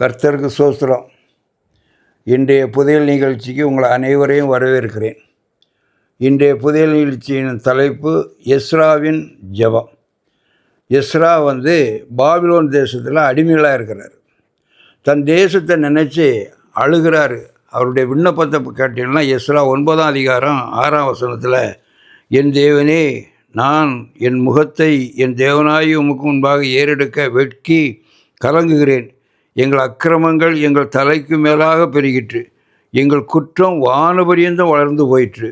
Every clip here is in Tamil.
கர்த்தருக்கு சோஸ்திரம் இன்றைய புதையல் நிகழ்ச்சிக்கு உங்களை அனைவரையும் வரவேற்கிறேன். இன்றைய புதையல் நிகழ்ச்சியின் தலைப்பு எஸ்ராவின் ஜபம். எஸ்ரா வந்து பாபிலோன் தேசத்தில் அடிமைகளாக இருக்கிறார். தன் தேசத்தை நினச்சி அழுகிறார். அவருடைய விண்ணப்பத்தை கேட்டீங்கன்னா எஸ்ரா ஒன்பதாம் அதிகாரம் ஆறாம் வசனத்தில் என் தேவனே நான் என் முகத்தை என் தேவனாயி உமக்கு முன்பாக ஏறெடுக்க வெட்கி கலங்குகிறேன். எங்கள் அக்கிரமங்கள் எங்கள் தலைக்கு மேலாக பெருகிற்று. எங்கள் குற்றம் வானபரியந்தம் வளர்ந்து போயிற்று.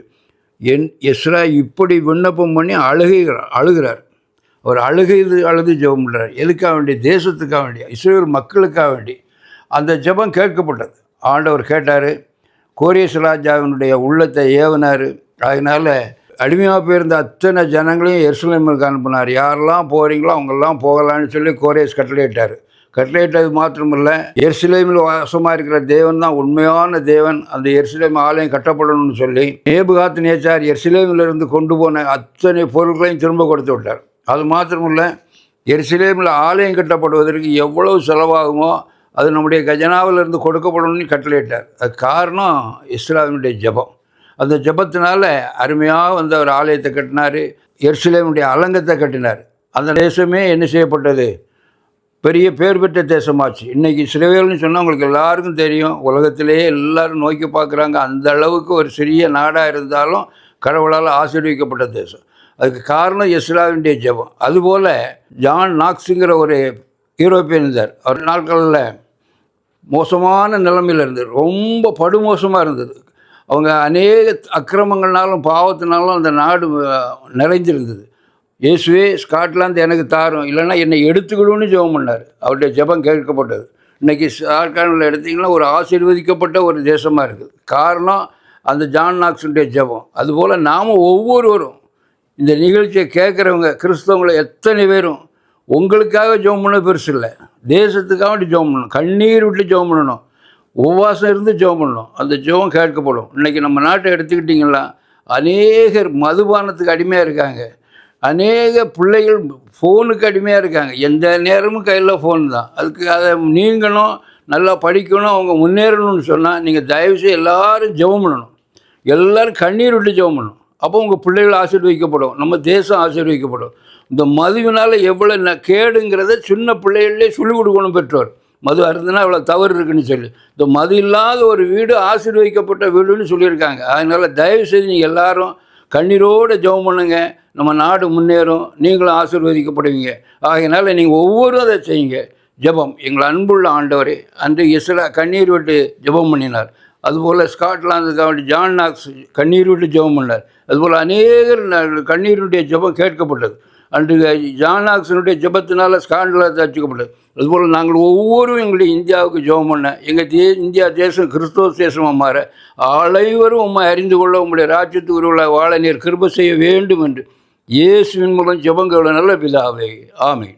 என் எஸ்ரா இப்படி விண்ணப்பம் பண்ணி அழுகிறார் அழுகிறார். அவர் அழுகைது அழுது ஜெபம் பண்ணுறார் எதுக்காக வேண்டி? தேசத்துக்காக வேண்டி இஸ்ரேல் மக்களுக்காக வேண்டி. அந்த ஜெபம் கேட்கப்பட்டது. ஆண்டவர் கேட்டார் கோரேஸ் ராஜாவினுடைய உள்ளத்தை ஏவினார். அதனால் அடிமையாக போயிருந்த அத்தனை ஜனங்களையும் எருசலேமுக்கு அனுப்பினார். யாரெல்லாம் போகிறீங்களோ அவங்கெல்லாம் போகலான்னு சொல்லி கோரியஸ் கட்டளையிட்டார். கட்டளையிட்டது மாத்திரமில்ல எருசலேமில் வாசமாக இருக்கிற தேவன் தான் உண்மையான தேவன். அந்த எருசலேம் ஆலயம் கட்டப்படணும்னு சொல்லி நேபுகாத்து நேச்சார் எருசலேமில் இருந்து கொண்டு போன அத்தனை பொருட்களையும் திரும்ப கொடுத்து விட்டார். அது மாத்திரமில்ல எருசலேமில் ஆலயம் கட்டப்படுவதற்கு எவ்வளவு செலவாகுமோ அது நம்முடைய கஜனாவில் இருந்து கொடுக்கப்படணும்னு கட்டளையிட்டார். அது காரணம் இஸ்லாமினுடைய ஜெபம். அந்த ஜபத்தினால அருமையாக வந்து அவர் ஆலயத்தை கட்டினார் எருசலேமுடைய அலங்கத்தை கட்டினார். அந்த தேசமே என்ன செய்யப்பட்டது? பெரிய பேர் பெற்ற தேசமாச்சு. இன்றைக்கி இஸ்ரேல்னு சொன்னால் உங்களுக்கு எல்லாருக்கும் தெரியும். உலகத்திலேயே எல்லோரும் நோக்கி பார்க்குறாங்க. அந்த அளவுக்கு ஒரு சிறிய நாடாக இருந்தாலும் கடவுளால் ஆசீர்விக்கப்பட்ட தேசம். அதுக்கு காரணம் இஸ்ராவினுடைய ஜெபம். அதுபோல் ஜான் நாக்ஸுங்கிற ஒரு யூரோப்பியன் இருந்தார். அவர் நாட்களில் மோசமான நிலைமையில் இருந்தது ரொம்ப படுமோசமாக இருந்தது. அவங்க அநேக அக்கிரமங்கள்னாலும் பாவத்தினாலும் அந்த நாடு நிறைஞ்சிருந்தது இயேசுவே ஸ்காட்லாந்து எனக்கு தாரும். இல்லைன்னா என்னை எடுத்துக்கணும்னு ஜெபம் பண்ணார். அவருடைய ஜெபம் கேட்கப்பட்டது. இன்றைக்கி ஸ்காட்லாண்டில் எடுத்திங்கன்னா ஒரு ஆசீர்வதிக்கப்பட்ட ஒரு தேசமாக இருக்குது. காரணம் அந்த ஜான் நாக்ஸுடைய ஜெபம். அதுபோல் நாம் ஒவ்வொருவரும் இந்த நிகழ்ச்சியை கேட்குறவங்க கிறிஸ்தவங்களை எத்தனை பேரும் உங்களுக்காக ஜெபம் பண்ண பெருசு இல்லை. தேசத்துக்காக வேண்டி ஜெபம் பண்ணணும். கண்ணீர் விட்டு ஜெபம் பண்ணணும். உபவாசம் இருந்து ஜெபம் பண்ணணும். அந்த ஜெபம் கேட்கப்படும். இன்றைக்கி நம்ம நாட்டை எடுத்துக்கிட்டிங்களா அநேகர் மதுபானத்துக்கு அடிமையாக இருக்காங்க. அநேக பிள்ளைகள் ஃபோனுக்கு அடிமையாக இருக்காங்க. எந்த நேரமும் கையில் ஃபோன் தான். அதுக்கு அதை நீங்களும் நல்லா படிக்கணும் அவங்க முன்னேறணும்னு சொன்னால் நீங்கள் தயவுசெய்து எல்லாரும் ஜெபம் பண்ணணும். எல்லோரும் கண்ணீர் விட்டு ஜெபம் பண்ணணும். அப்போ உங்கள் பிள்ளைகள் ஆசீர்வதிக்கப்படும். நம்ம தேசம் ஆசீர்வதிக்கப்படும். இந்த மதுவினால் எவ்வளோ ந கேடுங்கிறத சின்ன பிள்ளைகளே சொல்லிக் கொடுக்கணும் பெற்றோர். மது அருந்துனா இவ்வளோ தவறு இருக்குன்னு சொல்லி. இந்த மது இல்லாத ஒரு வீடு ஆசீர்வதிக்கப்பட்ட வீடுன்னு சொல்லியிருக்காங்க. அதனால் தயவு செய்து நீங்கள் எல்லோரும் கண்ணீரோடு ஜெபம் பண்ணுங்க. நம்ம நாடு முன்னேறும். நீங்களும் ஆசீர்வதிக்கப்படுவீங்க. ஆகையினால நீங்கள் ஒவ்வொருவரும் அதை செய்யுங்க. ஜெபம். எங்கள் அன்புள்ள ஆண்டவரே அன்று இஸ்ரா கண்ணீர் விட்டு ஜெபம் பண்ணினார். அதுபோல் ஸ்காட்லாந்துக்காண்டி ஜான் நாக்ஸ் கண்ணீர் விட்டு ஜெபம் பண்ணார். அதுபோல் அநேகர் கண்ணீருடைய ஜெபம் கேட்கப்பட்டது. அன்று ஜானாக்சனுடைய நாக்ஸனுடைய ஜெபத்தினால ஸ்காட்லாந்து அதுபோல் நாங்கள் ஒவ்வொரும் எங்களுடைய இந்தியாவுக்கு ஜெபம் பண்ண எங்கள் தே இந்தியா தேசம் கிறிஸ்துவ தேசமாக மாற அனைவரும் உண்மை அறிந்து கொள்ள உங்களுடைய ராஜ்யத்துக்கு உருவாக வாழ நீர் கிருப செய்ய வேண்டும் என்று இயேசுவின் மூலம் ஜெபங்கள் நல்ல பிதாவே. ஆமை